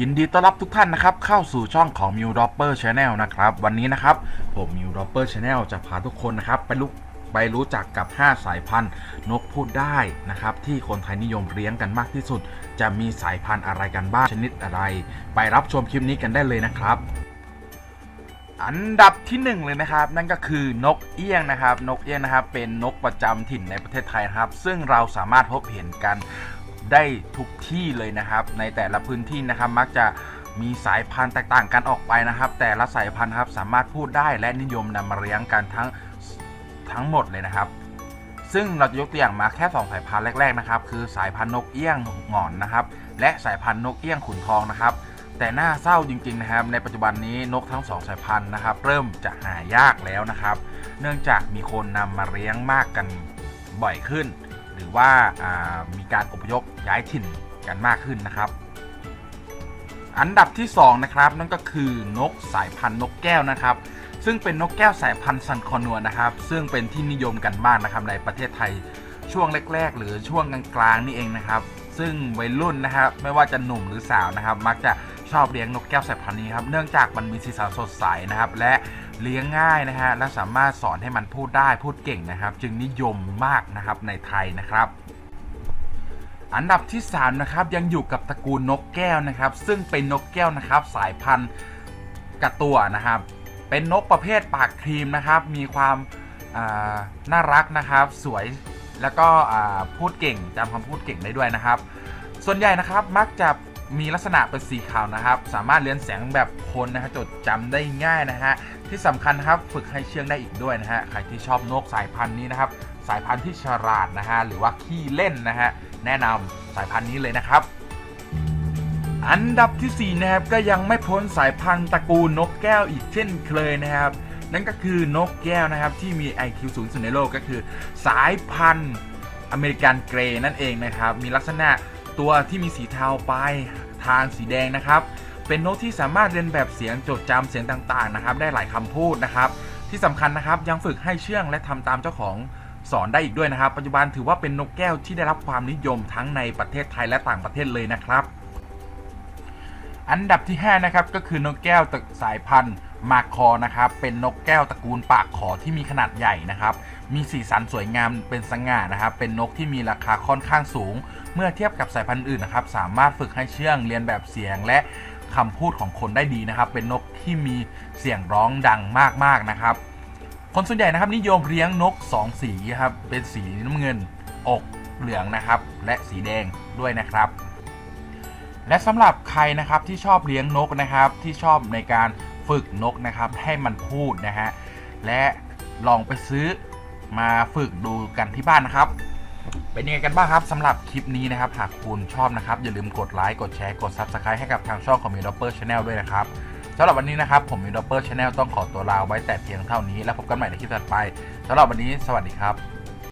ยินดีต้อนรับทุกท่านนะครับ เข้าสู่ช่องของ m ิวดอปเปอร์ชาแนลนะครับ วันนี้นะครับ ผมมิวดอปเปอร์ชาแนลจะพาทุกคนนะครับ ไปรู้ไปรู้จักกับ 5 สายพันธุ์นกพูดได้นะครับ ที่คนไทยนิยมเลี้ยงกันมากที่สุด จะมีสายพันธุ์อะไรกันบ้างชนิดอะไร ไปรับชมคลิปนี้กันได้เลยนะครับ อันดับที่หนึ่งเลยนะครับ นั่นก็คือนกเอี้ยงนะครับ นกเอี้ยงนะครับ เป็นนกประจำถิ่นในประเทศไทยนะครับ ซึ่งเราสามารถพบเห็นกัน ได้ทุกที่เลยนะครับ ในแต่ละพื้นที่นะครับมักจะมีสายพันธุ์แตกต่างกันออกไปนะครับ แต่ละสายพันธุ์ครับสามารถพูดได้และนิยมนำมาเลี้ยงกันทั้งทั้งหมดเลยนะครับ ซึ่งเราจะยกตัวอย่างมาแค่ 2 สายพันธุ์แรกๆนะครับ คือสายพันธุ์นกเอี้ยงหงอนนะครับ และสายพันธุ์นกเอี้ยงขุนทองนะครับ แต่น่าเศร้าจริงๆนะครับ ในปัจจุบันนี้นกทั้งสองสายพันธุ์นะครับ เริ่มจะหายากแล้วนะครับ เนื่องจากมีคนนำมาเลี้ยงมากกันบ่อยขึ้น หรือว่าามีการอพยพย้ายถิ่นกันมากขึ้นนะครับ อันดับที่ 2 นะครับ นั่นก็คือนกสายพันธุ์นกแก้วนะครับ ซึ่งเป็นนกแก้วสายพันธุ์ซันคอนัวนะครับ ซึ่งเป็นที่นิยมกันมากนะครับในประเทศไทยช่วงแรก ๆ หรือช่วงกลางๆนี่เองนะครับ ซึ่งวัยรุ่นนะครับไม่ว่าจะหนุ่มหรือสาวนะครับ มักจะชอบเลี้ยงนกแก้วสายพันธุ์นี้ครับเนื่องจากมันมีสีสันสดใสนะครับและ เลี้ยงง่ายนะฮะและสามารถสอนให้มันพูดได้พูดเก่งนะครับ จึงนิยมมากนะครับในไทยนะครับ อันดับที่3นะครับยังอยู่กับตระกูลนกแก้วนะครับ ซึ่งเป็นนกแก้วนะครับ สายพันธุ์กระตัวนะครับ เป็นนกประเภทปากครีมนะครับ มีความน่ารักนะครับ สวยแล้วก็พูดเก่งจำคำพูดเก่งได้ด้วยนะครับ ส่วนใหญ่นะครับมักจะ มีลักษณะเป็นสีขาวนะครับ สามารถเรียนแสงแบบคนนะฮะจดจำได้ง่ายนะฮะที่สำคัญครับฝึกให้เชื่องได้อีกด้วยนะฮะใครที่ชอบนกสายพันธุ์นี้นะครับ สายพันธุ์ที่ฉลาดนะฮะหรือว่าขี้เล่นนะฮะแนะนำสายพันธุ์นี้เลยนะครับอันดับที่4นะครับก็ยังไม่พ้นสายพันธุ์ตระกูลนกแก้วอีกเช่นเคยนะครับ นั่นก็คือนกแก้วนะครับที่มี IQ สูงสุดในโลกก็คือ สายพันธุ์อเมริกันเกรย์นั่นเองนะครับ มีลักษณะตัวที่มีสีเทาปลาย ทางสีแดงนะครับ เป็นนกที่สามารถเรียนแบบเสียงจดจำเสียงต่างๆนะครับ ได้หลายคำพูดนะครับ ที่สำคัญนะครับยังฝึกให้เชื่องและทำตามเจ้าของสอนได้อีกด้วยนะครับ ปัจจุบันถือว่าเป็นนกแก้วที่ได้รับความนิยมทั้งในประเทศไทยและต่างประเทศเลยนะครับ อันดับที่ 5 นะครับ ก็คือนกแก้วสายพันธุ์มาคอนะครับ เป็นนกแก้วตระกูลปากขอที่มีขนาดใหญ่นะครับ มีสีสันสวยงามเป็นสง่านะครับ เป็นนกที่มีราคาค่อนข้างสูง เมื่อเทียบกับสายพันธุ์อื่นนะครับ สามารถฝึกให้เชื่องเรียนแบบเสียงและคำพูดของคนได้ดีนะครับ เป็นนกที่มีเสียงร้องดังมากๆนะครับ คนส่วนใหญ่นะครับนิยมเลี้ยงนก 2 สีครับ เป็นสีน้ำเงิน อกเหลืองนะครับ และสีแดงด้วยนะครับ และสำหรับใครนะครับที่ชอบเลี้ยงนกนะครับ ที่ชอบในการฝึกนกนะครับ ให้มันพูดนะฮะและลองไปซื้อมาฝึกดูกันที่บ้านนะครับ เป็นยังไงกันบ้างครับสำหรับคลิปนี้นะครับ หากคุณชอบนะครับ อย่าลืมกดไลค์กดแชร์กด Subscribe ให้กับทางช่องของ m ิวดอปเปอร์ชาแนลด้วยนะครับสำหรับวันนี้นะครับ ผมมิวดอปเปอร์ชาแนลต้องขอตัวลาไว้แต่เพียงเท่านี้ แล้วพบกันใหม่ในคลิปถัดไปสำหรับวันนี้ สวัสดีครับ